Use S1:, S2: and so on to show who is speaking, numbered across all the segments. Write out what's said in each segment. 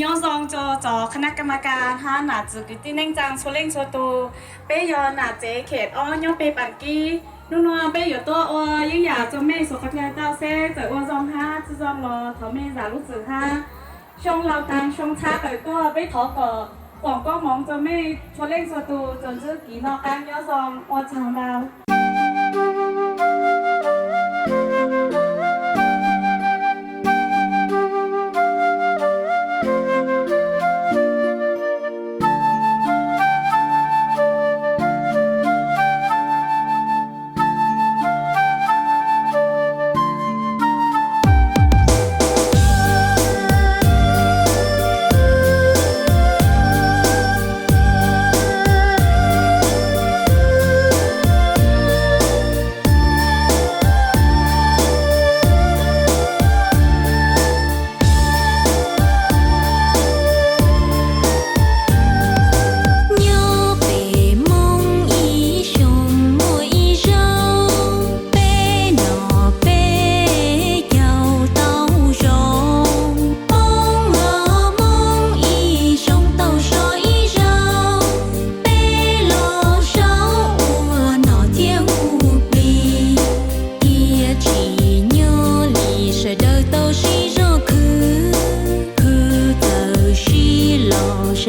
S1: ย่อซองจอจอคณะกรรมการฮาหนาจุกิติเน่งจังโชเล่งโชตูเป้ยอหนาเจเขตอ้อย่อเปปันกี้นุ่นวเป้อยู่ตัวอ้อยิ่งอยากจะไม่สุขภาพเต้าเซ่จะอ้วซองห้าจะซองรอเถาไม่สาลูกสื่อห้าช่วงเราตังช่วงช้าไปตัวไปถอก่อ广告忙着没，我练说都总之几闹干要上我长到。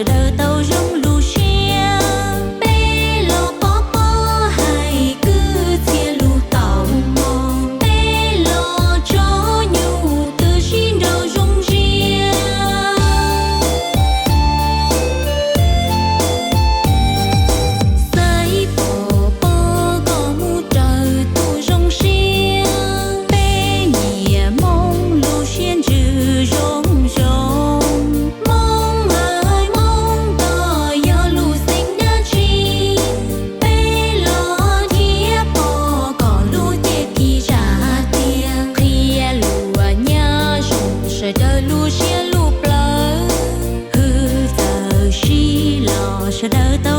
S1: 得到舍得都